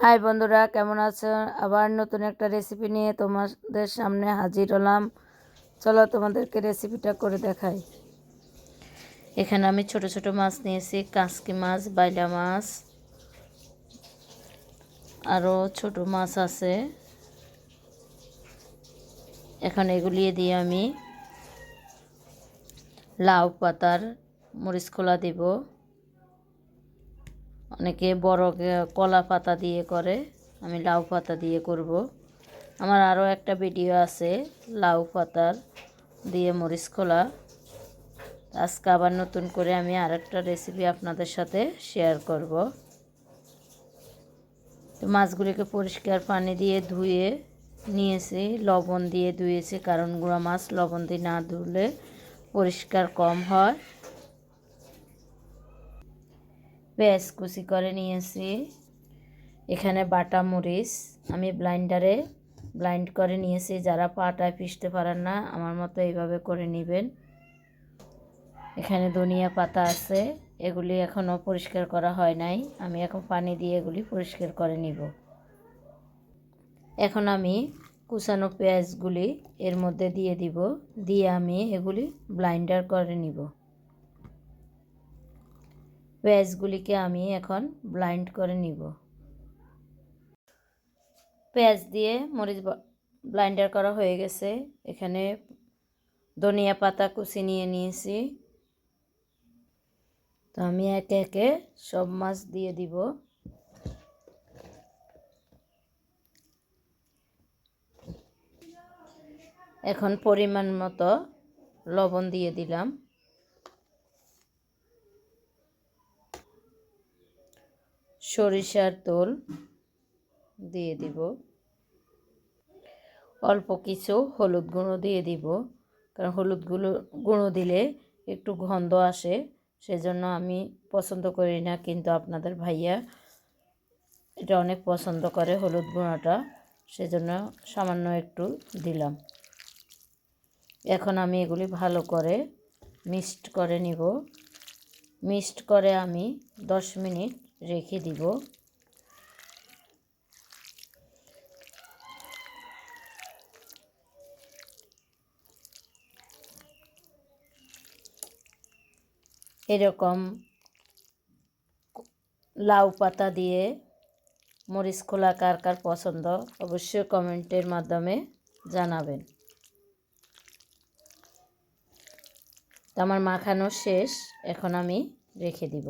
High বন্ধুরা, কেমন আছো আবার নতুন একটা রেসিপি নিয়ে তোমাদের সামনে হাজির হলাম। চলো তোমাদেরকে রেসিপিটা করে দেখাই। এখানে আমি ছোট ছোট মাছ নিয়েছি, কাঁচকি মাছ, বাইলা মাছ আরও ছোট মাছ আছে। এখন এগুলি দিয়ে আমি লাউ পাতার মরিচ খোলা দিব। অনেকে বড় কলা পাতা দিয়ে করে, আমি লাউ পাতা দিয়ে করব। আমার আরও একটা ভিডিও আছে, লাউ পাতার দিয়ে মরিচ খোলা আজকে আবার নতুন করে আমি আরেকটা রেসিপি আপনাদের সাথে শেয়ার করব। তো মাছগুলিকে পরিষ্কার পানি দিয়ে ধুয়ে নিয়েছি, লবণ দিয়ে ধুয়েছি, কারণ গুঁড়া মাছ লবণ দিয়ে না ধুলে পরিষ্কার কম হয়। পেঁয়াজ কুচি করে নিয়েছি। এখানে বাটা মরিচ আমি ব্লাইন্ডারে ব্লাইন্ড করে নিয়েছি। যারা পাটায় পিষতে পারেন না, আমার মতো এইভাবে করে নেবেন। এখানে ধনিয়া পাতা আছে, এগুলি এখনও পরিষ্কার করা হয় নাই। আমি এখন পানি দিয়ে এগুলি পরিষ্কার করে নিব। এখন আমি কুচানো পেঁয়াজগুলি এর মধ্যে দিয়ে দিব। দিয়ে আমি এগুলি ব্লাইন্ডার করে নিব। পেঁয়াজগুলিকে আমি এখন ব্লাইন্ড করে নিব। পেঁয়াজ দিয়ে মরিচ ব্লাইন্ডার করা হয়ে গেছে। এখানে ধনিয়া পাতা কুচি নিয়ে নিয়েছি। তো আমি একে একে সব মাছ দিয়ে দিব। এখন পরিমাণ মতো লবণ দিয়ে দিলাম। সরিষার তেল দিয়ে দিব। অল্প কিছু হলুদ গুঁড়ো দিয়ে দিব। কারণ হলুদ গুঁড়ো গুঁড়ো দিলে একটু গন্ধ আসে, সেজন্য আমি পছন্দ করি না, কিন্তু আপনাদের ভাইয়া এটা অনেক পছন্দ করে হলুদ গুঁড়োটা, সেজন্য সামান্য একটু দিলাম। এখন আমি এগুলি ভালো করে মিক্সড করে নিব। মিক্সড করে আমি দশ মিনিট রেখে দিব। এরকম লাউ পাতা দিয়ে মরিচ খোলা কার কার পছন্দ অবশ্যই কমেন্টের মাধ্যমে জানাবেন। আমার মাখানো শেষ, এখন আমি রেখে দিব।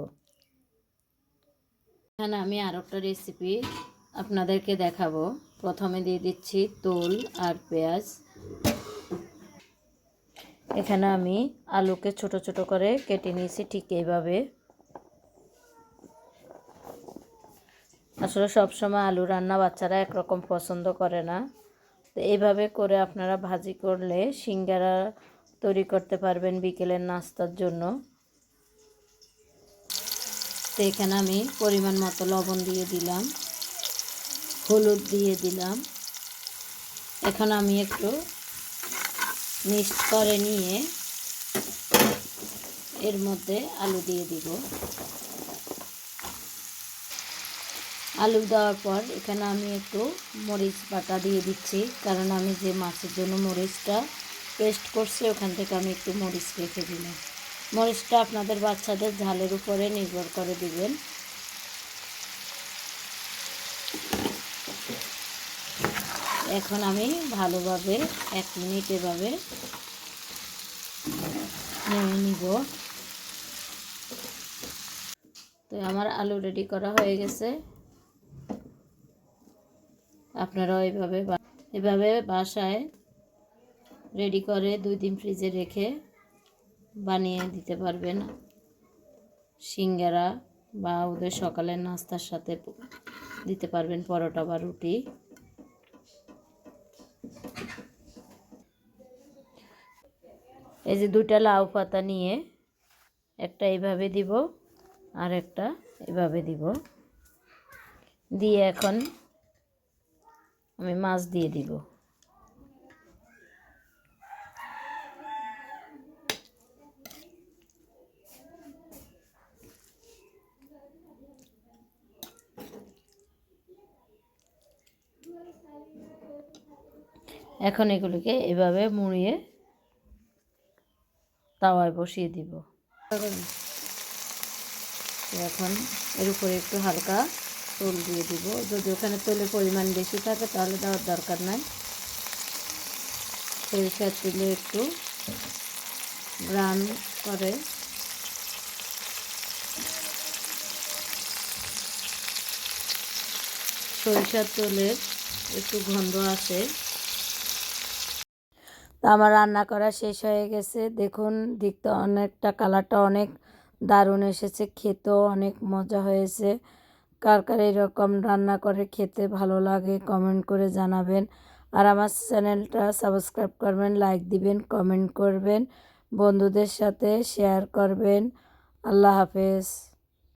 এখানে আমি আর একটা রেসিপি আপনাদেরকে দেখাবো। প্রথমে দিয়ে দিচ্ছি তোল আর পেঁয়াজ। এখানে আমি আলুকে ছোট ছোট করে কেটে নিয়েছি ঠিক এইভাবে। আসলে সবসময় আলু রান্না বাচ্চারা একরকম পছন্দ করে না। তো এইভাবে করে আপনারা ভাজি করলে সিঙ্গারা তৈরি করতে পারবেন বিকেলের নাস্তার জন্য। তো এখানে আমি পরিমাণ মতো লবণ দিয়ে দিলাম, হলুদ দিয়ে দিলাম। এখন আমি একটু মিক্সড করে নিয়ে এর মধ্যে আলু দিয়ে দিব। আলু দেওয়ার পর এখানে আমি একটু মরিচ বাটা দিয়ে দিচ্ছি, কারণ আমি যে মাছের জন্য মরিচটা পেস্ট করছি, ওখান থেকে আমি একটু মরিচ রেখে দিলাম। মরিচটা আপনাদের বাচ্চাদের ঝালের উপরে নির্ভর করে দিবেন। এখন আমি ভালোভাবে এক মিনিট এভাবে নেমে নিব। তো আমার আলু রেডি করা হয়ে গেছে। আপনারাও এভাবে এভাবে বাসায় রেডি করে দুই দিন ফ্রিজে রেখে বানিয়ে দিতে পারবেন। সিঙ্গারা বা ওদের সকালের নাস্তার সাথে দিতে পারবেন পরোটা বা রুটি। এই যে দুইটা লাউ পাতা নিয়ে একটা এইভাবে দিব, আর একটা এভাবে দিব। দিয়ে এখন আমি মাছ দিয়ে দিব। এখন এগুলিকে এভাবে মুড়িয়ে তাওয়ায় বসিয়ে দিব। এখন এর উপরে একটু হালকা তেল দিয়ে দিব। যদি ওখানে তেলের পরিমাণ বেশি থাকে তাহলে দেওয়ার দরকার নাই। সরিষার তেলে একটু ব্রাউন করে সরিষার তেলের একটু গন্ধ আসে তা আমার রান্না করা শেষ হয়ে গেছে। দেখুন, দেখতে অনেকটা কালারটা অনেক দারুণ এসেছে, খেতেও অনেক মজা হয়েছে। কার কার এরকম রান্না করে খেতে ভালো লাগে কমেন্ট করে জানাবেন। আর আমার চ্যানেলটা সাবস্ক্রাইব করবেন, লাইক দিবেন, কমেন্ট করবেন, বন্ধুদের সাথে শেয়ার করবেন। আল্লাহ হাফেজ।